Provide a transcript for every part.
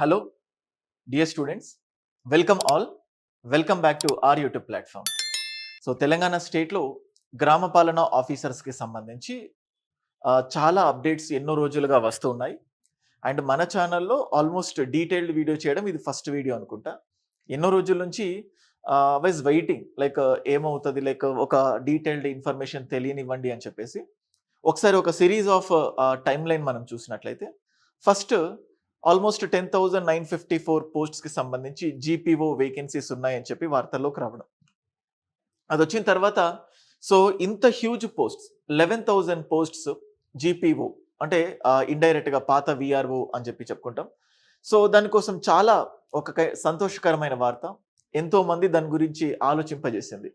Hello dear students welcome all welcome back to our YouTube platform so Telangana స్టేట్లో గ్రామ పాలన ఆఫీసర్స్కి సంబంధించి చాలా అప్డేట్స్ ఎన్నో రోజులుగా వస్తున్నాయి అండ్ మన ఛానల్లో ఆల్మోస్ట్ డీటెయిల్డ్ వీడియో చేయడం ఇది ఫస్ట్ వీడియో అనుకుంటా. ఎన్నో రోజుల నుంచి వైజ్ వెయిటింగ్ లైక్ ఏమవుతుంది? లైక్ ఒక డీటెయిల్డ్ ఇన్ఫర్మేషన్ తెలియనివ్వండి అని చెప్పేసి ఒకసారి ఒక సిరీస్ ఆఫ్ టైమ్ లైన్ మనం చూసినట్లయితే first almost ten thousand nine fifty four పోస్ట్స్కి సంబంధించి జీపీఓ వేకెన్సీస్ ఉన్నాయని చెప్పి వార్తల్లోకి రావడం. అది వచ్చిన తర్వాత సో ఇంత huge posts eleven thousand posts GPO అంటే ఇండైరెక్ట్గా పాత విఆర్ఓ అని చెప్పి చెప్పుకుంటాం. సో దానికోసం చాలా ఒక కై- సంతోషకరమైన వార్త. ఎంతోమంది దాని గురించి ఆలోచింపజేసింది.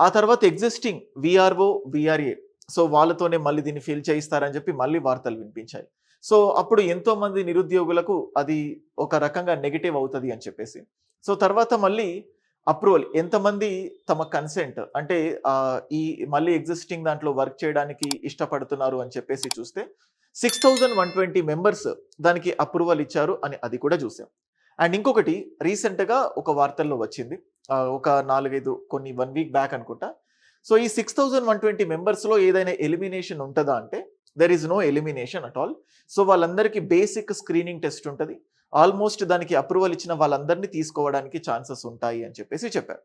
ఆ తర్వాత ఎగ్జిస్టింగ్ విఆర్ఓ విఆర్ఏ సో వాళ్ళతోనే మళ్ళీ దీన్ని ఫీల్ చేయిస్తారని చెప్పి మళ్ళీ వార్తలు వినిపించాయి. సో అప్పుడు ఎంతో మంది నిరుద్యోగులకు అది ఒక రకంగా నెగిటివ్ అవుతుంది అని చెప్పేసి. సో తర్వాత మళ్ళీ అప్రూవల్. ఎంతమంది తమ కన్సెంట్ అంటే ఈ మళ్ళీ ఎగ్జిస్టింగ్ దాంట్లో వర్క్ చేయడానికి ఇష్టపడుతున్నారు అని చెప్పేసి చూస్తే six thousand one twenty members దానికి అప్రూవల్ ఇచ్చారు అని అది కూడా చూసాం. అండ్ ఇంకొకటి రీసెంట్గా ఒక వార్తల్లో వచ్చింది. ఒక నాలుగైదు కొన్ని వన్ వీక్ బ్యాక్ అనుకుంటా. సో ఈ సిక్స్ థౌజండ్ వన్ ట్వంటీ మెంబర్స్లో ఏదైనా ఎలిమినేషన్ ఉంటుందా అంటే there is no elimination at all so వాళ్ళందరికీ బేసిక్ స్క్రీనింగ్ టెస్ట్ ఉంటుంది. ఆల్మోస్ట్ దానికి అప్రూవల్ ఇచ్చిన వాళ్ళందరినీ తీసుకోవడానికి ఛాన్సెస్ ఉంటాయి అని చెప్పేసి చెప్పారు.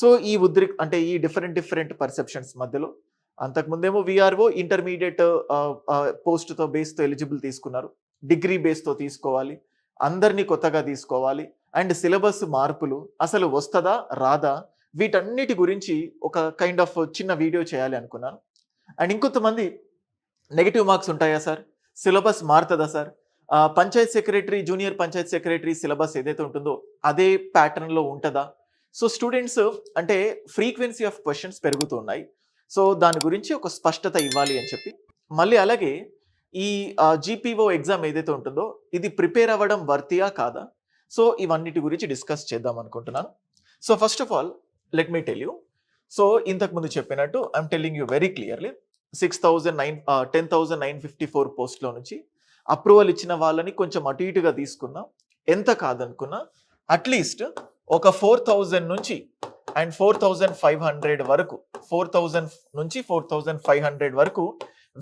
సో ఈ ఉద్రిక్ అంటే ఈ డిఫరెంట్ డిఫరెంట్ పర్సెప్షన్స్ మధ్యలో అంతకుముందేమో విఆర్ఓ ఇంటర్మీడియట్ పోస్ట్తో బేస్తో ఎలిజిబుల్ తీసుకున్నారు. డిగ్రీ బేస్తో తీసుకోవాలి. అందరినీ కొత్తగా తీసుకోవాలి. అండ్ సిలబస్ మార్పులు అసలు వస్తుందా రాదా? వీటన్నిటి గురించి ఒక కైండ్ ఆఫ్ చిన్న వీడియో చేయాలి అనుకున్నాను. అండ్ ఇంకొంతమంది నెగిటివ్ మార్క్స్ ఉంటాయా సార్ సిలబస్ మారుతుందా sir panchayat secretary junior panchayat secretary syllabus ఏదైతే ఉంటుందో అదే ప్యాటర్న్లో ఉంటుందా? సో స్టూడెంట్స్ అంటే ఫ్రీక్వెన్సీ ఆఫ్ క్వశ్చన్స్ పెరుగుతున్నాయి సో దాని గురించి ఒక స్పష్టత ఇవ్వాలి అని చెప్పి మళ్ళీ అలాగే ఈ జీపీఓ ఎగ్జామ్ ఏదైతే ఉంటుందో ఇది ప్రిపేర్ అవ్వడం వర్తియా కాదా? సో ఇవన్నిటి గురించి డిస్కస్ చేద్దాం అనుకుంటున్నాను. So first of all let me tell you so ఇంతకుముందు చెప్పినట్టు I'm telling you very clearly six thousand nine ten thousand nine fifty four పోస్ట్లో నుంచి అప్రూవల్ ఇచ్చిన వాళ్ళని కొంచెం అటు ఇటుగా తీసుకున్నా. ఎంత కాదనుకున్నా అట్లీస్ట్ ఒక ఫోర్ థౌజండ్ నుంచి and four thousand five hundred వరకు ఫోర్ థౌజండ్ నుంచి ఫోర్ థౌజండ్ ఫైవ్ హండ్రెడ్ వరకు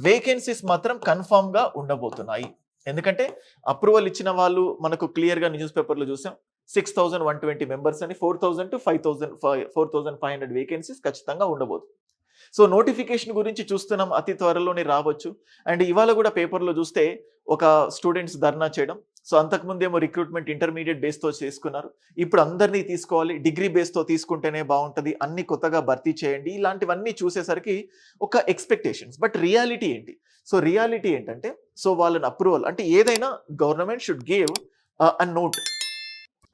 వేకెన్సీస్ మాత్రం కన్ఫామ్గా ఉండబోతున్నాయి. ఎందుకంటే అప్రూవల్ ఇచ్చిన వాళ్ళు మనకు క్లియర్గా న్యూస్ పేపర్లో చూసాం. Six thousand one twenty members అని four thousand to five thousand five four thousand five hundred vacancies ఖచ్చితంగా ఉండబోతుంది సో నోటిఫికేషన్ గురించి చూస్తున్నాం అతి త్వరలోనే రావచ్చు. అండ్ ఇవాళ కూడా పేపర్లో చూస్తే ఒక స్టూడెంట్స్ ధర్నా చేయడం. సో అంతకుముందేమో రిక్రూట్మెంట్ ఇంటర్మీడియట్ బేస్తో చేసుకున్నారు. ఇప్పుడు అందరినీ తీసుకోవాలి డిగ్రీ బేస్తో తీసుకుంటేనే బాగుంటుంది అన్ని కొత్తగా భర్తీ చేయండి ఇలాంటివన్నీ చూసేసరికి ఒక ఎక్స్పెక్టేషన్స్. బట్ రియాలిటీ ఏంటి? సో రియాలిటీ ఏంటంటే సో వాళ్ళని అప్రూవల్ అంటే ఏదైనా government should give a note.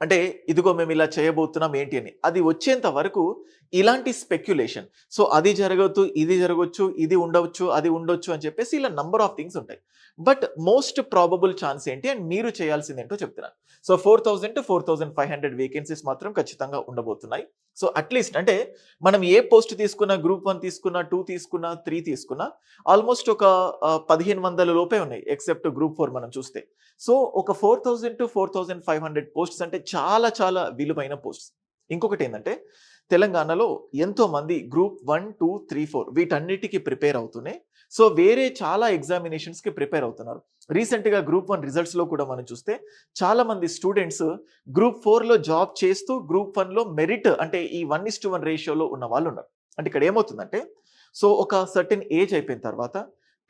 అంటే ఇదిగో మేము ఇలా చేయబోతున్నాం ఏంటి అని. అది వచ్చేంత వరకు ఇలాంటి స్పెక్యులేషన్ సో అది జరగవచ్చు ఇది జరగవచ్చు ఇది ఉండవచ్చు అది ఉండొచ్చు అని చెప్పేసి ఇలా నంబర్ ఆఫ్ థింగ్స్ ఉంటాయి. బట్ మోస్ట్ ప్రాబబుల్ ఛాన్స్ ఏంటి? అండ్ మీరు చేయాల్సింది ఏంటో చెప్తున్నాను. So four thousand to four thousand five hundred vacancies మాత్రం ఖచ్చితంగా ఉండబోతున్నాయి. సో అట్లీస్ట్ అంటే మనం ఏ పోస్ట్ తీసుకున్నా గ్రూప్ వన్ తీసుకున్నా టూ తీసుకున్నా త్రీ తీసుకున్నా ఆల్మోస్ట్ ఒక పదిహేను వందల లోపే ఉన్నాయి ఎక్సెప్ట్ గ్రూప్ ఫోర్ మనం చూస్తే. సో ఒక four thousand to four thousand five hundred posts అంటే చాలా చాలా విలువైన పోస్ట్స్ ఇంకొకటి ఏంటంటే తెలంగాణలో ఎంతో మంది group one two three four వీటన్నిటికీ ప్రిపేర్ అవుతూనే సో వేరే చాలా ఎగ్జామినేషన్స్కి ప్రిపేర్ అవుతున్నారు. రీసెంట్గా గ్రూప్ వన్ రిజల్ట్స్లో కూడా మనం చూస్తే చాలా మంది స్టూడెంట్స్ గ్రూప్ ఫోర్లో జాబ్ చేస్తూ గ్రూప్ వన్లో మెరిట్ అంటే ఈ వన్ ఇస్ టు వన్ రేషియోలో ఉన్న వాళ్ళు ఉన్నారు అంటే ఇక్కడ ఏమవుతుందంటే సో ఒక సర్టెన్ ఏజ్ అయిపోయిన తర్వాత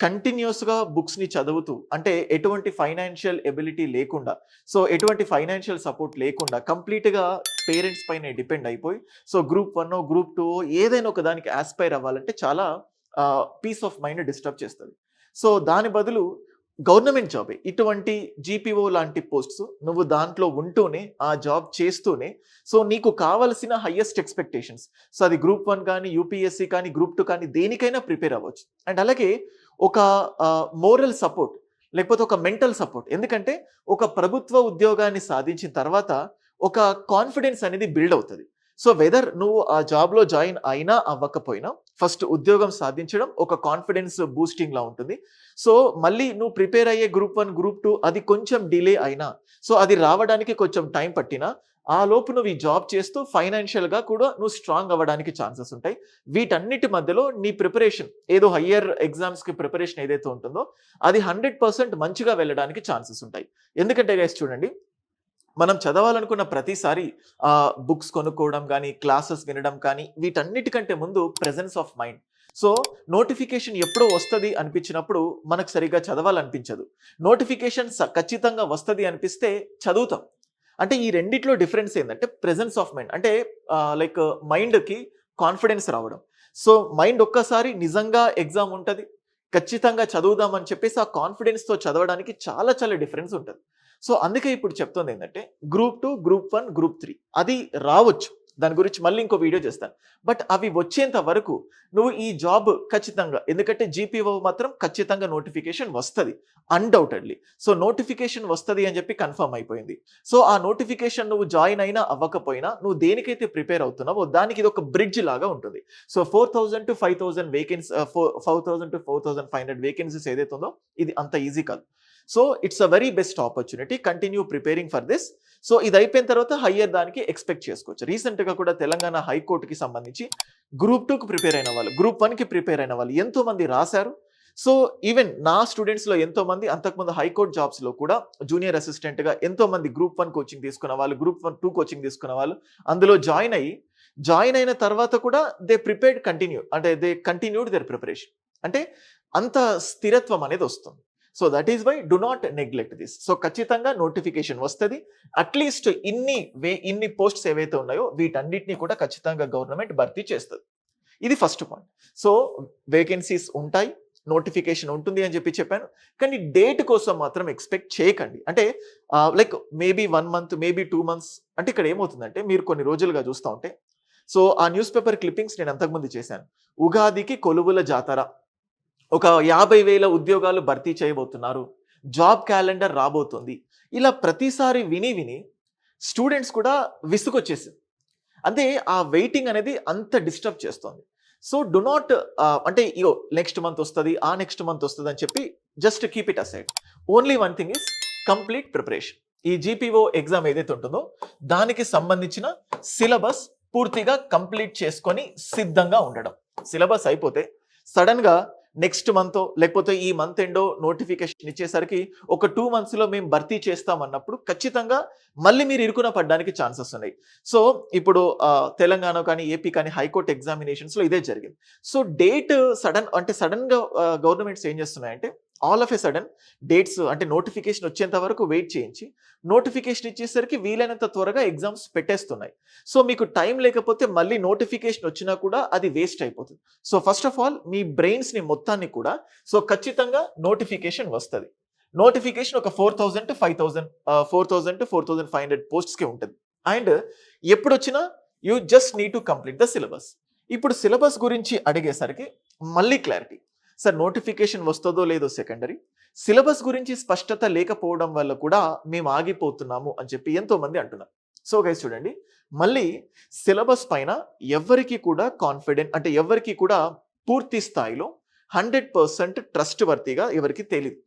కంటిన్యూస్గా బుక్స్ని చదువుతూ అంటే ఎటువంటి ఫైనాన్షియల్ ఎబిలిటీ లేకుండా సో ఎటువంటి ఫైనాన్షియల్ సపోర్ట్ లేకుండా కంప్లీట్గా పేరెంట్స్ పైన డిపెండ్ అయిపోయి so group one group two ఏదైనా ఒక దానికి ఆస్పైర్ అవ్వాలంటే చాలా పీస్ ఆఫ్ మైండ్ డిస్టర్బ్ చేస్తుంది. సో దాని బదులు గవర్నమెంట్ జాబే. ఇటువంటి జీపీఓ లాంటి పోస్ట్స్ నువ్వు దాంట్లో ఉంటూనే ఆ జాబ్ చేస్తూనే సో నీకు కావలసిన హయ్యెస్ట్ ఎక్స్పెక్టేషన్స్ సో అది గ్రూప్ వన్ కానీ యూపీఎస్సీ కానీ గ్రూప్ టూ కానీ దేనికైనా ప్రిపేర్ అవ్వచ్చు. అండ్ అలాగే ఒక మోరల్ సపోర్ట్ లేకపోతే ఒక మెంటల్ సపోర్ట్ ఎందుకంటే ఒక ప్రభుత్వ ఉద్యోగాన్ని సాధించిన తర్వాత ఒక కాన్ఫిడెన్స్ అనేది బిల్డ్ అవుతుంది. సో వెదర్ నువ్వు ఆ జాబ్లో జాయిన్ అయినా అవ్వకపోయినా ఫస్ట్ ఉద్యోగం సాధించడం ఒక కాన్ఫిడెన్స్ బూస్టింగ్ లా ఉంటుంది. సో మళ్ళీ నువ్వు ప్రిపేర్ అయ్యే గ్రూప్ వన్ గ్రూప్ టూ అది కొంచెం డిలే అయినా సో అది రావడానికి కొంచెం టైం పట్టినా ఆ లోపు నువ్వు ఈ జాబ్ చేస్తూ ఫైనాన్షియల్గా కూడా నువ్వు స్ట్రాంగ్ అవ్వడానికి ఛాన్సెస్ ఉంటాయి. వీటన్నిటి మధ్యలో నీ ప్రిపరేషన్ ఏదో హయ్యర్ ఎగ్జామ్స్కి ప్రిపరేషన్ ఏదైతే ఉంటుందో అది హండ్రెడ్ పర్సెంట్ మంచిగా వెళ్ళడానికి ఛాన్సెస్ ఉంటాయి. ఎందుకంటే గైస్ చూడండి మనం చదవాలనుకున్న ప్రతిసారి బుక్స్ కొనుక్కోవడం కానీ క్లాసెస్ వినడం కానీ వీటన్నిటికంటే ముందు presence of mind. So notification ఎప్పుడో వస్తుంది అనిపించినప్పుడు మనకు సరిగ్గా చదవాలనిపించదు. నోటిఫికేషన్ ఖచ్చితంగా వస్తుంది అనిపిస్తే చదువుతాం. అంటే ఈ రెండిట్లో డిఫరెన్స్ ఏంటంటే ప్రెజెన్స్ ఆఫ్ మైండ్. అంటే లైక్ మైండ్కి కాన్ఫిడెన్స్ రావడం. సో మైండ్ ఒక్కసారి నిజంగా ఎగ్జామ్ ఉంటుంది. ఖచ్చితంగా చదువుదామని చెప్పేసి ఆ కాన్ఫిడెన్స్తో చదవడానికి చాలా చాలా డిఫరెన్స్ ఉంటుంది. సో అందుకే ఇప్పుడు చెప్తుంది ఏంటంటే group two group one group three అది రావచ్చు. దాని గురించి మళ్ళీ ఇంకో వీడియో చేస్తాను. బట్ అవి వచ్చేంత వరకు నువ్వు ఈ జాబ్ ఖచ్చితంగా ఎందుకంటే జీపీఓ మాత్రం ఖచ్చితంగా నోటిఫికేషన్ వస్తుంది అన్డౌటెడ్లీ సో నోటిఫికేషన్ వస్తుంది అని చెప్పి కన్ఫర్మ్ అయిపోయింది. సో ఆ నోటిఫికేషన్ నువ్వు జాయిన్ అయినా అవ్వకపోయినా నువ్వు దేనికైతే ప్రిపేర్ అవుతున్నావో దానికి ఇది ఒక బ్రిడ్జ్ లాగా ఉంటుంది. So four thousand to five thousand vacancy four five thousand to four thousand five hundred vacancies ఏదైతే ఉందో ఇది అంత ఈజీ కాదు. So it's a very best opportunity. Continue preparing for this so ఇది అయిపోయిన తర్వాత హయ్యర్ దానికి ఎక్స్పెక్ట్ చేసుకోవచ్చు. రీసెంట్గా కూడా తెలంగాణ హైకోర్టుకి సంబంధించి గ్రూప్ టూకి ప్రిపేర్ అయిన వాళ్ళు గ్రూప్ వన్కి ప్రిపేర్ అయిన వాళ్ళు ఎంతో మంది రాశారు. సో ఈవెన్ నా స్టూడెంట్స్లో ఎంతో మంది అంతకుముందు హైకోర్టు జాబ్స్లో కూడా జూనియర్ అసిస్టెంట్గా ఎంతో మంది గ్రూప్ వన్ కోచింగ్ తీసుకున్న వాళ్ళు గ్రూప్ వన్ టూ కోచింగ్ తీసుకున్న వాళ్ళు అందులో జాయిన్ అయ్యి జాయిన్ అయిన తర్వాత కూడా దే ప్రిపేర్డ్ కంటిన్యూ అంటే దే కంటిన్యూడ్ దర్ ప్రిపరేషన్ అంటే అంత స్థిరత్వం అనేది వస్తుంది. So that is why do not neglect this so ఖచ్చితంగా నోటిఫికేషన్ వస్తుంది. అట్లీస్ట్ ఇన్ని వే ఇన్ని పోస్ట్స్ ఏవైతే ఉన్నాయో వీటన్నిటిని కూడా ఖచ్చితంగా గవర్నమెంట్ భర్తీ చేస్తుంది. ఇది ఫస్ట్ పాయింట్ సో వేకెన్సీస్ ఉంటాయి నోటిఫికేషన్ ఉంటుంది అని చెప్పి చెప్పాను. కానీ డేట్ కోసం మాత్రం ఎక్స్పెక్ట్ చేయకండి. అంటే like maybe one month maybe two months అంటే ఇక్కడ ఏమవుతుందంటే మీరు కొన్ని రోజులుగా చూస్తూ ఉంటే సో ఆ న్యూస్ పేపర్ క్లిప్పింగ్స్ నేను అంతకుముందు చేశాను. ఉగాదికి కొలువుల జాతర. ఒక యాభై వేల ఉద్యోగాలు భర్తీ చేయబోతున్నారు. జాబ్ క్యాలెండర్ రాబోతుంది. ఇలా ప్రతిసారి విని విని స్టూడెంట్స్ కూడా విసుగొచ్చేసింది. అంటే ఆ వెయిటింగ్ అనేది అంత డిస్టర్బ్ చేస్తుంది. సో డు నాట్ అంటే ఇగో నెక్స్ట్ మంత్ వస్తుంది ఆ నెక్స్ట్ మంత్ వస్తుంది అని చెప్పి just keep it aside. Only one thing is complete preparation. ఈ జీపీఓ ఎగ్జామ్ ఏదైతే ఉంటుందో దానికి సంబంధించిన సిలబస్ పూర్తిగా కంప్లీట్ చేసుకొని సిద్ధంగా ఉండడం. సిలబస్ అయిపోతే సడన్గా నెక్స్ట్ మంత్ లేకపోతే ఈ మంత్ ఎండో నోటిఫికేషన్ ఇచ్చేసరికి ఒక టూ మంత్స్లో మేము భర్తీ చేస్తాం అన్నప్పుడు ఖచ్చితంగా మళ్ళీ మీరు ఇరుకున పడడానికి ఛాన్సెస్ ఉన్నాయి. సో ఇప్పుడు తెలంగాణ కానీ ఏపీ కానీ హైకోర్టు ఎగ్జామినేషన్స్లో ఇదే జరిగింది. సో డేట్ సడన్ అంటే సడన్గా గవర్నమెంట్స్ ఏం చేస్తున్నాయంటే all of a sudden dates అంటే నోటిఫికేషన్ వచ్చేంత వరకు వెయిట్ చేయించి నోటిఫికేషన్ ఇచ్చేసరికి వీలైనంత త్వరగా ఎగ్జామ్స్ పెట్టేస్తున్నాయి. సో మీకు టైం లేకపోతే మళ్ళీ నోటిఫికేషన్ వచ్చినా కూడా అది వేస్ట్ అయిపోతుంది. సో ఫస్ట్ ఆఫ్ ఆల్ మీ బ్రెయిన్స్ని మొత్తాన్ని కూడా సో ఖచ్చితంగా నోటిఫికేషన్ వస్తుంది. నోటిఫికేషన్ ఒక four thousand to five thousand four thousand to four thousand five hundred పోస్ట్స్కి ఉంటుంది. అండ్ ఎప్పుడు వచ్చినా you just need to complete the syllabus. ఇప్పుడు సిలబస్ గురించి అడిగేసరికి మళ్ళీ క్లారిటీ. సార్ నోటిఫికేషన్ వస్తుందో లేదో సెకండరీ. సిలబస్ గురించి స్పష్టత లేకపోవడం వల్ల కూడా మేము ఆగిపోతున్నాము అని చెప్పి ఎంతో మంది అంటున్నారు. సో గైస్ చూడండి మళ్ళీ సిలబస్ పైన ఎవరికి కూడా కాన్ఫిడెంట్ అంటే ఎవరికి కూడా పూర్తి స్థాయిలో హండ్రెడ్ పర్సెంట్ ట్రస్ట్ వర్తిగా ఎవరికి తెలియదు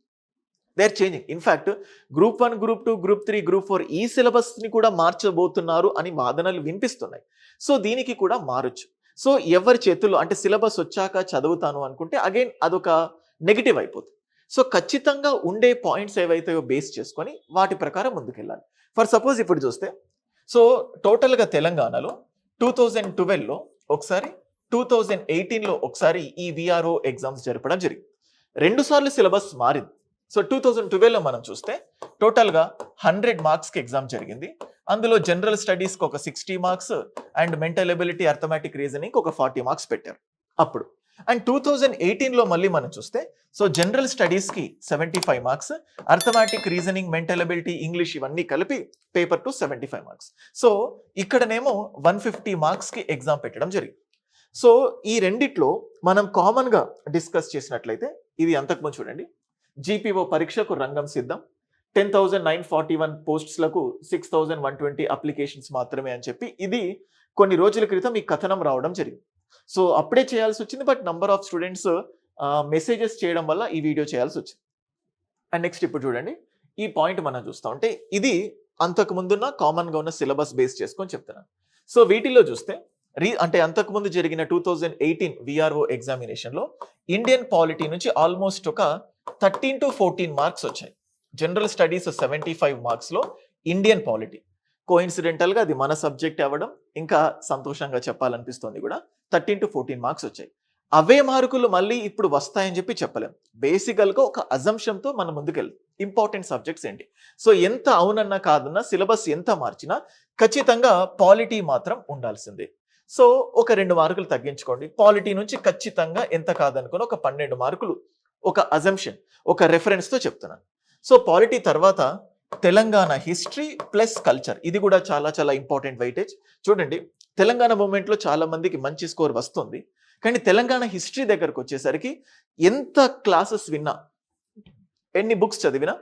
they are changing in fact group one group two group three group four ఈ సిలబస్ని కూడా మార్చబోతున్నారు అని వాదనలు వినిపిస్తున్నాయి. సో దీనికి కూడా మారచ్చు. సో ఎవరి చేతుల్లో అంటే సిలబస్ వచ్చాక చదువుతాను అనుకుంటే అగైన్ అదొక నెగిటివ్ అయిపోతుంది సో ఖచ్చితంగా ఉండే పాయింట్స్ ఏవైతాయో బేస్ చేసుకొని వాటి ప్రకారం ముందుకెళ్ళాలి. ఫర్ సపోజ్ ఇప్పుడు చూస్తే సో టోటల్గా తెలంగాణలో టూ థౌజండ్ ట్వెల్వ్లో ఒకసారి టూ థౌజండ్ ఎయిటీన్లో ఒకసారి ఈ విఆర్ఓ ఎగ్జామ్స్ జరపడం జరిగింది. రెండు సార్లు సిలబస్ మారింది. సో టూ థౌజండ్ ట్వెల్వ్లో మనం చూస్తే టోటల్గా హండ్రెడ్ మార్క్స్కి ఎగ్జామ్ జరిగింది. అందులో జనరల్ స్టడీస్కి ఒక sixty marks and mental ability arithmetic reasoning ఒక ఫార్టీ మార్క్స్ పెట్టారు. అప్పుడు. అండ్ టూ థౌజండ్ ఎయిటీన్లో మళ్ళీ మనం చూస్తే so general స్టడీస్కి seventy five marks arithmetic reasoning mental ability English ఇవన్నీ కలిపి paper to seventy five marks so ఇక్కడనేమో వన్ ఫిఫ్టీ మార్క్స్కి ఎగ్జామ్ పెట్టడం జరిగింది. సో ఈ రెండిట్లో మనం కామన్గా డిస్కస్ చేసినట్లయితే ఇది అంతకుముందు చూడండి. జీపీఓ పరీక్షకు రంగం సిద్ధం. Ten thousand nine forty one పోస్ట్స్లకు six thousand one twenty applications మాత్రమే అని చెప్పి ఇది కొన్ని రోజుల క్రితం ఈ కథనం రావడం జరిగింది. సో అప్పుడే చేయాల్సి వచ్చింది but number of students messages చేయడం వల్ల ఈ వీడియో చేయాల్సి వచ్చింది. అండ్ నెక్స్ట్ ఇప్పుడు చూడండి ఈ పాయింట్ మనం చూస్తాం. అంటే ఇది అంతకు ముందున్న కామన్గా ఉన్న సిలబస్ బేస్ చేసుకొని చెప్తున్నాను సో వీటిల్లో చూస్తే రీ అంటే అంతకుముందు జరిగిన టూ థౌజండ్ ఎయిటీన్ విఆర్ఓ ఎగ్జామినేషన్లో ఇండియన్ పాలిటీ నుంచి ఆల్మోస్ట్ ఒక థర్టీన్ టు ఫోర్టీన్ మార్క్స్ వచ్చాయి. జనరల్ స్టడీస్ సెవెంటీ ఫైవ్ మార్క్స్లో ఇండియన్ పాలిటీ కోఇన్సిడెంటల్గా అది మన సబ్జెక్ట్ అవ్వడం ఇంకా సంతోషంగా చెప్పాలనిపిస్తుంది కూడా. థర్టీన్ టు ఫోర్టీన్ మార్క్స్ వచ్చాయి. అవే మార్కులు మళ్ళీ ఇప్పుడు వస్తాయని చెప్పి చెప్పలేం. బేసికల్గా ఒక అజంప్షన్తో మనం ముందుకెళ్ళి. ఇంపార్టెంట్ సబ్జెక్ట్స్ ఏంటి? సో ఎంత అవునన్నా కాదన్నా సిలబస్ ఎంత మార్చినా ఖచ్చితంగా పాలిటీ మాత్రం ఉండాల్సిందే. సో ఒక రెండు మార్కులు తగ్గించుకోండి. పాలిటీ నుంచి ఖచ్చితంగా ఎంత కాదనుకుని ఒక పన్నెండు మార్కులు ఒక అజంప్షన్ ఒక రెఫరెన్స్తో చెప్తున్నాను. సో పాలిటీ తర్వాత తెలంగాణ హిస్టరీ ప్లస్ కల్చర్. ఇది కూడా చాలా చాలా ఇంపార్టెంట్ వెయిటేజ్ చూడండి తెలంగాణ మూమెంట్లో చాలా మందికి మంచి స్కోర్ వస్తుంది. కానీ తెలంగాణ హిస్టరీ దగ్గరకు వచ్చేసరికి ఎంత క్లాసెస్ విన్నా ఎన్ని బుక్స్ చదివినా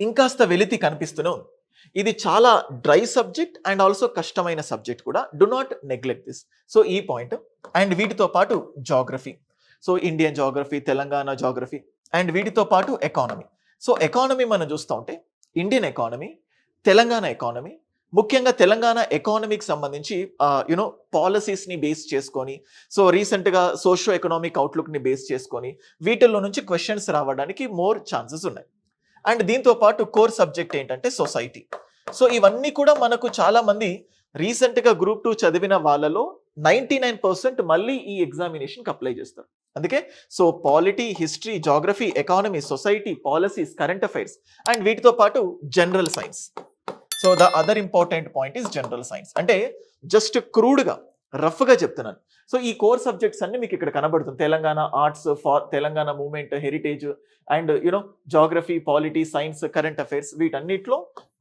ఇంకాస్త వెలితి కనిపిస్తూనే ఉంది. ఇది చాలా డ్రై సబ్జెక్ట్ అండ్ ఆల్సో కష్టమైన సబ్జెక్ట్ కూడా. Do not neglect this so ఈ పాయింట్. అండ్ వీటితో పాటు geography so Indian geography Telangana geography and వీటితో పాటు ఎకానమీ సో ఎకానమీ మనం చూస్తూ ఉంటే ఇండియన్ ఎకానమీ తెలంగాణ ఎకానమీ ముఖ్యంగా తెలంగాణ ఎకానమీకి సంబంధించి యునో పాలసీస్ని బేస్ చేసుకొని సో రీసెంట్గా సోషో ఎకనామిక్ అవుట్లుక్ని బేస్ చేసుకొని వీటిల్లో నుంచి క్వశ్చన్స్ రావడానికి మోర్ ఛాన్సెస్ ఉన్నాయి. అండ్ దీంతో పాటు కోర్ సబ్జెక్ట్ ఏంటంటే సొసైటీ. సో ఇవన్నీ కూడా మనకు చాలామంది రీసెంట్గా గ్రూప్ టూ చదివిన వాళ్ళలో నైంటీ నైన్ పర్సెంట్ మళ్ళీ ఈ ఎగ్జామినేషన్కి అప్లై చేస్తారు. అందుకే so polity history geography economy society policies current affairs and వీటితో పాటు general science. So the other important point is general science. అంటే జస్ట్ క్రూడ్గా రఫ్గా చెప్తున్నాను. సో ఈ కోర్ సబ్జెక్ట్స్ అన్ని మీకు ఇక్కడ కనబడుతుంది. Telangana arts for Telangana movement heritage and you know geography polity science current affairs వీటన్నిటిలో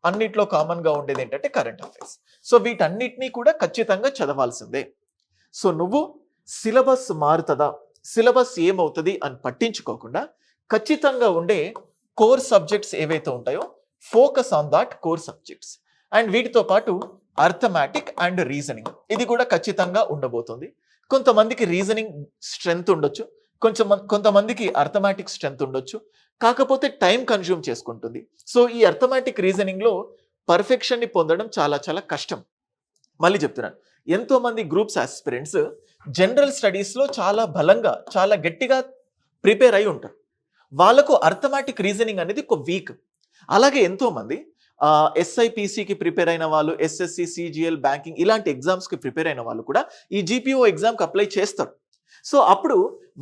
అన్నిట్లో కామన్గా ఉండేది ఏంటంటే కరెంట్ అఫైర్స్. సో వీటన్నిటినీ కూడా ఖచ్చితంగా చదవాల్సిందే. సో నువ్వు సిలబస్ మారుతుందా? సిలబస్ ఏమవుతుంది అని పట్టించుకోకుండా ఖచ్చితంగా ఉండే కోర్ సబ్జెక్ట్స్ ఏవైతే ఉంటాయో focus on that core subjects. And వీటితో పాటు అర్థమాటిక్ అండ్ రీజనింగ్. ఇది కూడా ఖచ్చితంగా ఉండబోతుంది. కొంతమందికి రీజనింగ్ స్ట్రెంగ్త్ ఉండొచ్చు. కొంచెం కొంతమందికి అర్థమాటిక్ స్ట్రెంగ్త్ ఉండొచ్చు. కాకపోతే టైం కన్జ్యూమ్ చేసుకుంటుంది. సో ఈ అర్థమాటిక్ రీజనింగ్లో పర్ఫెక్షన్ని పొందడం చాలా చాలా కష్టం. మళ్ళీ చెప్తున్నాను. ఎంతోమంది గ్రూప్స్ ఆస్పిరెంట్స్ జనరల్ స్టడీస్లో చాలా బలంగా చాలా గట్టిగా ప్రిపేర్ అయి ఉంటారు. వాళ్ళకు అర్థమాటిక్ రీజనింగ్ అనేది ఒక వీక్ అలాగే ఎంతోమంది ఎస్ఐపిసికి ప్రిపేర్ అయిన వాళ్ళు ఎస్ఎస్సి సిజిఎల్ బ్యాంకింగ్ ఇలాంటి ఎగ్జామ్స్కి ప్రిపేర్ అయిన వాళ్ళు కూడా ఈ జీపీఓ ఎగ్జామ్కి అప్లై చేస్తారు. సో అప్పుడు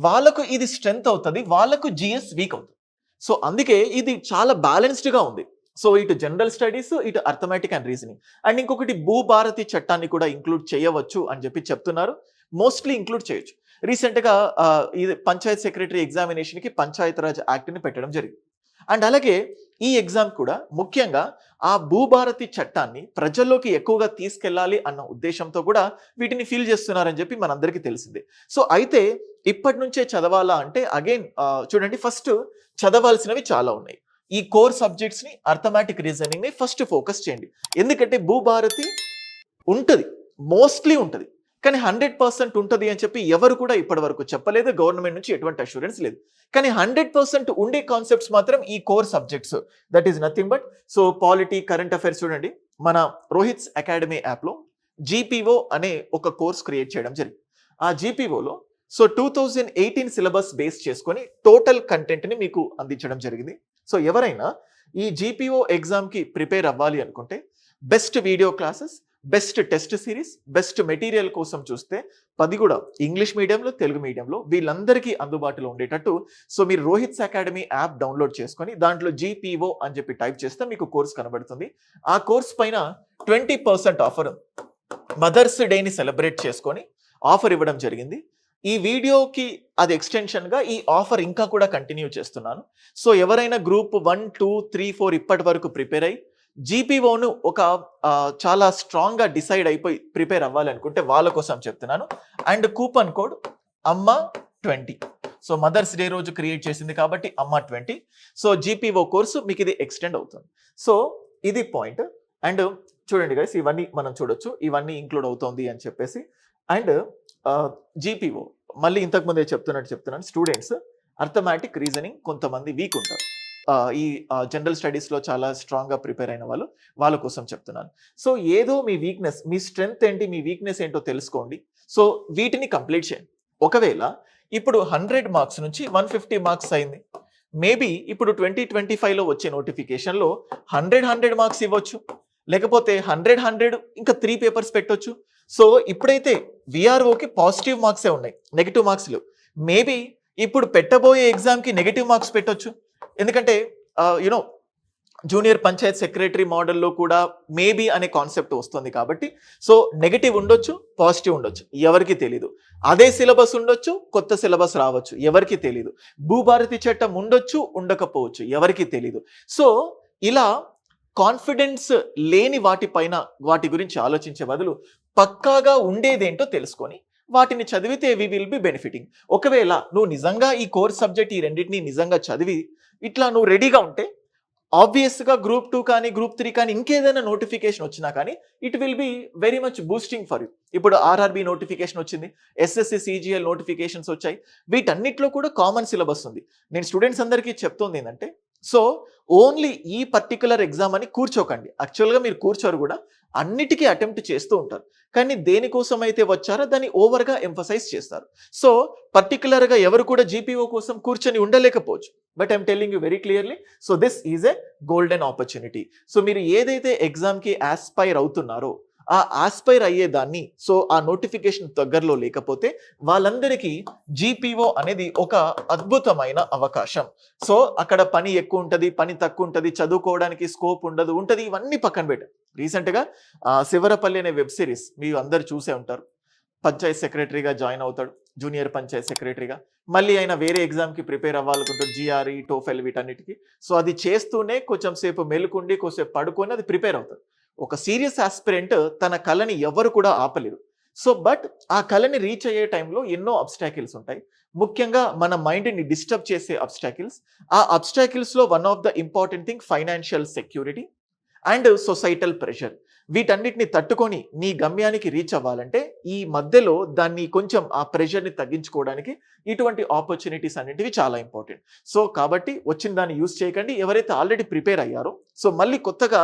వాళ్ళకు ఇది స్ట్రెంగ్త్ అవుతుంది వాళ్ళకు జిఎస్ వీక్ అవుతుంది. సో అందుకే ఇది చాలా బ్యాలెన్స్డ్గా ఉంది. సో ఇటు జనరల్ స్టడీస్ ఇటు అర్థమెటిక్ అండ్ రీజనింగ్. అండ్ ఇంకొకటి భూభారతి చట్టాన్ని కూడా ఇంక్లూడ్ చేయవచ్చు అని చెప్పి చెప్తున్నారు. మోస్ట్లీ ఇంక్లూడ్ చేయొచ్చు. రీసెంట్గా ఇది పంచాయత్ సెక్రటరీ ఎగ్జామినేషన్కి పంచాయత్ రాజ్ యాక్ట్ని పెట్టడం జరిగింది. అండ్ అలాగే ఈ ఎగ్జామ్ కూడా ముఖ్యంగా ఆ భూభారతి చట్టాన్ని ప్రజల్లోకి ఎక్కువగా తీసుకెళ్ళాలి అన్న ఉద్దేశంతో కూడా వీటిని ఫీల్ చేస్తున్నారని చెప్పి మనందరికీ తెలిసిందే. సో అయితే ఇప్పటి నుంచే చదవాలా అంటే అగైన్ చూడండి ఫస్ట్ చదవాల్సినవి చాలా ఉన్నాయి. ఈ కోర్ సబ్జెక్ట్స్ని అర్థమాటిక్ రీజనింగ్ని ఫస్ట్ ఫోకస్ చేయండి. ఎందుకంటే భూభారతి ఉంటుంది. మోస్ట్లీ ఉంటుంది. కానీ హండ్రెడ్ పర్సెంట్ ఉంటుంది అని చెప్పి ఎవరు కూడా ఇప్పటి వరకు చెప్పలేదు. గవర్నమెంట్ నుంచి ఎటువంటి అష్యూరెన్స్ లేదు. కానీ హండ్రెడ్ పర్సెంట్ ఉండే కాన్సెప్ట్స్ మాత్రం ఈ core subjects. That is nothing but so polity current affairs చూడండి. మన రోహిత్స్ అకాడమీ యాప్లో జీపీఓ అనే ఒక కోర్స్ క్రియేట్ చేయడం జరిగింది. ఆ జీపీఓలో so two thousand eighteen syllabus base చేసుకొని టోటల్ కంటెంట్ని మీకు అందించడం జరిగింది. సో ఎవరైనా ఈ జీపీఓ ఎగ్జామ్కి ప్రిపేర్ అవ్వాలి అనుకుంటే best video classes best test series best material కోసం చూస్తే పది కూడా ఇంగ్లీష్ మీడియంలో తెలుగు మీడియంలో వీళ్ళందరికీ అందుబాటులో ఉండేటట్టు. సో మీరు రోహిత్స్ అకాడమీ యాప్ డౌన్లోడ్ చేసుకొని దాంట్లో జీపీఓ అని చెప్పి టైప్ చేస్తే మీకు కోర్స్ కనబడుతుంది. ఆ కోర్స్ పైన ట్వంటీ పర్సెంట్ ఆఫర్ మదర్స్ డేని సెలబ్రేట్ చేసుకొని ఆఫర్ ఇవ్వడం జరిగింది. ఈ వీడియోకి అది ఎక్స్టెన్షన్గా ఈ ఆఫర్ ఇంకా కూడా కంటిన్యూ చేస్తున్నాను. సో ఎవరైనా group one two three four ఇప్పటి వరకు ప్రిపేర్ అయ్యి జీపీఓను ఒక చాలా స్ట్రాంగ్గా డిసైడ్ అయిపోయి ప్రిపేర్ అవ్వాలనుకుంటే వాళ్ళ కోసం చెప్తున్నాను. అండ్ కూపన్ కోడ్ అమ్మ ట్వంటీ సో మదర్స్ డే రోజు క్రియేట్ చేసింది కాబట్టి అమ్మ ట్వంటీ సో జీపీఓ కోర్సు మీకు ఇది ఎక్స్టెండ్ అవుతుంది. సో ఇది పాయింట్ అండ్ చూడండి గైస్ ఇవన్నీ మనం చూడొచ్చు. ఇవన్నీ ఇంక్లూడ్ అవుతోంది అని చెప్పేసి. అండ్ జీపీఓ మళ్ళీ ఇంతకు ముందే చెప్తున్నట్టు చెప్తున్నాను. స్టూడెంట్స్ అర్థమాటిక్ రీజనింగ్ కొంతమంది వీక్ ఉంటారు. ఈ జనరల్ స్టడీస్లో చాలా స్ట్రాంగ్గా ప్రిపేర్ అయిన వాళ్ళు వాళ్ళ కోసం చెప్తున్నాను. సో ఏదో మీ వీక్నెస్ మీ స్ట్రెంగ్త్ ఏంటి మీ వీక్నెస్ ఏంటో తెలుసుకోండి. సో వీటిని కంప్లీట్ చేయండి. ఒకవేళ ఇప్పుడు హండ్రెడ్ మార్క్స్ నుంచి వన్ ఫిఫ్టీ మార్క్స్ అయింది. మేబీ ఇప్పుడు ట్వంటీ ట్వంటీ ఫైవ్లో వచ్చే నోటిఫికేషన్లో హండ్రెడ్ హండ్రెడ్ మార్క్స్ ఇవ్వచ్చు. లేకపోతే హండ్రెడ్ హండ్రెడ్ ఇంకా త్రీ పేపర్స్ పెట్టొచ్చు. సో ఇప్పుడైతే విఆర్ఓకి పాజిటివ్ మార్క్సే ఉన్నాయి. నెగిటివ్ మార్క్స్లు. మేబీ ఇప్పుడు పెట్టబోయే ఎగ్జామ్కి నెగిటివ్ మార్క్స్ పెట్టొచ్చు. ఎందుకంటే యునో జూనియర్ పంచాయత్ సెక్రటరీ మోడల్లో కూడా మేబీ అనే కాన్సెప్ట్ వస్తుంది కాబట్టి సో నెగిటివ్ ఉండొచ్చు పాజిటివ్ ఉండొచ్చు. ఎవరికి తెలీదు. అదే సిలబస్ ఉండొచ్చు కొత్త సిలబస్ రావచ్చు. ఎవరికి తెలీదు. భూభారతి చట్టం ఉండొచ్చు ఉండకపోవచ్చు. ఎవరికి తెలీదు. సో ఇలా కాన్ఫిడెన్స్ లేని వాటిపైన వాటి గురించి ఆలోచించే బదులు పక్కాగా ఉండేదేంటో తెలుసుకొని వాటిని చదివితే వి విల్ బి బెనిఫిటింగ్ ఒకవేళ నువ్వు నిజంగా ఈ కోర్స్ సబ్జెక్ట్ ఈ రెండింటిని నిజంగా చదివి ఇట్లా నువ్వు రెడీగా ఉంటే ఆబ్వియస్గా గ్రూప్ టూ కానీ గ్రూప్ త్రీ కానీ ఇంకేదైనా నోటిఫికేషన్ వచ్చినా కానీ it will be very much boosting for you ఇప్పుడు ఆర్ఆర్బి నోటిఫికేషన్ వచ్చింది ఎస్ఎస్సి సిజిఎల్ నోటిఫికేషన్స్ వచ్చాయి వీటన్నిటిలో కూడా కామన్ సిలబస్ ఉంది. నేను స్టూడెంట్స్ అందరికీ చెప్తోంది ఏంటంటే సో ఓన్లీ ఈ పర్టికులర్ ఎగ్జామ్ అని కూర్చోకండి. యాక్చువల్గా మీరు కూర్చోరు కూడా అన్నిటికీ అటెంప్ట్ చేస్తూ ఉంటారు. కానీ దేనికోసం అయితే వచ్చారో దాన్ని ఓవర్గా ఎంఫసైజ్ చేస్తారు. సో పర్టికులర్గా ఎవరు కూడా జీపీఓ కోసం కూర్చొని ఉండలేకపోవచ్చు. But I'm telling you very clearly so this is a golden opportunity. So మీరు ఏదైతే ఎగ్జామ్కి ఆస్పైర్ అవుతున్నారో ఆ ఆస్పైర్ అయ్యేదాన్ని సో ఆ నోటిఫికేషన్ దగ్గరలో లేకపోతే వాళ్ళందరికీ జీపీఓ అనేది ఒక అద్భుతమైన అవకాశం. సో అక్కడ పని ఎక్కువ ఉంటుంది పని తక్కువ ఉంటుంది చదువుకోవడానికి స్కోప్ ఉండదు ఉంటుంది ఇవన్నీ పక్కన పెట్టారు రీసెంట్గా శివరపల్లి అనే వెబ్ సిరీస్ మీరు అందరు చూసే ఉంటారు. పంచాయత్ సెక్రటరీగా జాయిన్ అవుతాడు జూనియర్ పంచాయత్ సెక్రటరీగా. మళ్ళీ ఆయన వేరే ఎగ్జామ్కి ప్రిపేర్ అవ్వాలనుకుంటాడు జిఆర్ఈ టోఫెల్ వీటన్నిటికీ. సో అది చేస్తూనే కొంచెం సేపు మెలుకుండి కొంచెంసేపు పడుకొని అది ప్రిపేర్ అవుతాడు. ఒక సీరియస్ ఆస్పిరెంట్ తన కళని ఎవరు కూడా ఆపలేరు. సో బట్ ఆ కళని రీచ్ అయ్యే టైంలో ఎన్నో అబ్స్టాకిల్స్ ఉంటాయి. ముఖ్యంగా మన మైండ్ని డిస్టర్బ్ చేసే అబ్స్టాకిల్స్ ఆ అబ్స్టాకిల్స్లో one of the important thing financial security and societal pressure వీటన్నిటిని తట్టుకొని నీ గమ్యానికి రీచ్ అవ్వాలంటే ఈ మధ్యలో దాన్ని కొంచెం ఆ ప్రెషర్ని తగ్గించుకోవడానికి ఇటువంటి ఆపర్చునిటీస్ అనేటివి చాలా ఇంపార్టెంట్ సో కాబట్టి వచ్చిన దాన్ని యూస్ చేయకండి. ఎవరైతే ఆల్రెడీ ప్రిపేర్ అయ్యారో సో మళ్ళీ కొత్తగా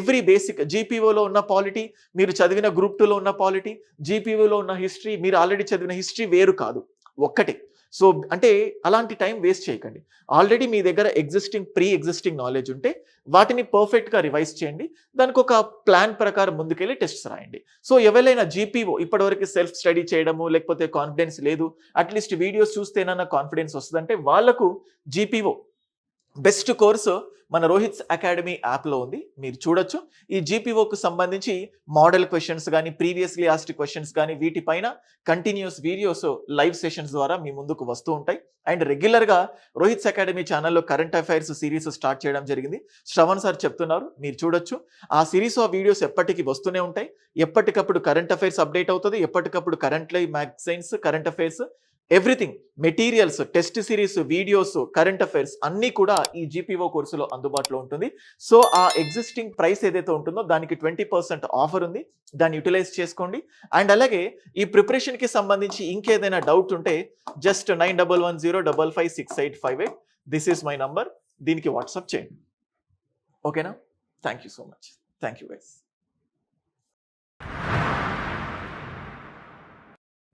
ఎవ్రీ బేసిక్ జీపీఓలో ఉన్న పాలిటీ మీరు చదివిన గ్రూప్ టూలో ఉన్న పాలిటీ జీపీఓలో ఉన్న హిస్టరీ మీరు ఆల్రెడీ చదివిన హిస్టరీ వేరు కాదు. ఒక్కటే. సో అంటే అలాంటి టైం వేస్ట్ చేయకండి. ఆల్రెడీ మీ దగ్గర ఎగ్జిస్టింగ్ ప్రీ ఎగ్జిస్టింగ్ నాలెడ్జ్ ఉంటే వాటిని పర్ఫెక్ట్గా రివైజ్ చేయండి. దానికి ఒక ప్లాన్ ప్రకారం ముందుకెళ్ళి టెస్ట్స్ రాయండి. సో ఎవరైనా జీపీఓ ఇప్పటివరకు సెల్ఫ్ స్టడీ చేయడము లేకపోతే కాన్ఫిడెన్స్ లేదు. అట్లీస్ట్ వీడియోస్ చూస్తేనన్నా కాన్ఫిడెన్స్ వస్తుందంటే వాళ్ళకు జీపీఓ బెస్ట్ కోర్సు మన రోహిత్స్ అకాడమీ యాప్లో ఉంది. మీరు చూడొచ్చు. ఈ జీపీఓకు సంబంధించి మోడల్ క్వశ్చన్స్ కానీ ప్రీవియస్లీ ఆస్ట్ క్వశ్చన్స్ కానీ వీటిపైన కంటిన్యూస్ వీడియోస్ లైవ్ సెషన్స్ ద్వారా మీ ముందుకు వస్తూ ఉంటాయి. అండ్ రెగ్యులర్గా రోహిత్స్ అకాడమీ ఛానల్లో కరెంట్ అఫైర్స్ సిరీస్ స్టార్ట్ చేయడం జరిగింది. శ్రవణ్ సార్ చెప్తున్నారు. మీరు చూడొచ్చు. ఆ సిరీస్ ఆ వీడియోస్ ఎప్పటికీ వస్తూనే ఉంటాయి. ఎప్పటికప్పుడు కరెంట్ అఫైర్స్ అప్డేట్ అవుతుంది. ఎప్పటికప్పుడు current live magazines current affairs everything materials test series videos current affairs అన్నీ కూడా ఈ జీపీఓ కోర్సులో అందుబాటులో ఉంటుంది. సో ఆ ఎగ్జిస్టింగ్ ప్రైస్ ఏదైతే ఉంటుందో దానికి ట్వంటీ పర్సెంట్ ఆఫర్ ఉంది. దాన్ని యూటిలైజ్ చేసుకోండి. అండ్ అలాగే ఈ ప్రిపరేషన్కి సంబంధించి ఇంకేదైనా డౌట్ ఉంటే just nine double one zero double five six eight five eight. This is my number. దీనికి వాట్సాప్ చేయండి. ఓకేనా? Thank you so much. Thank you guys.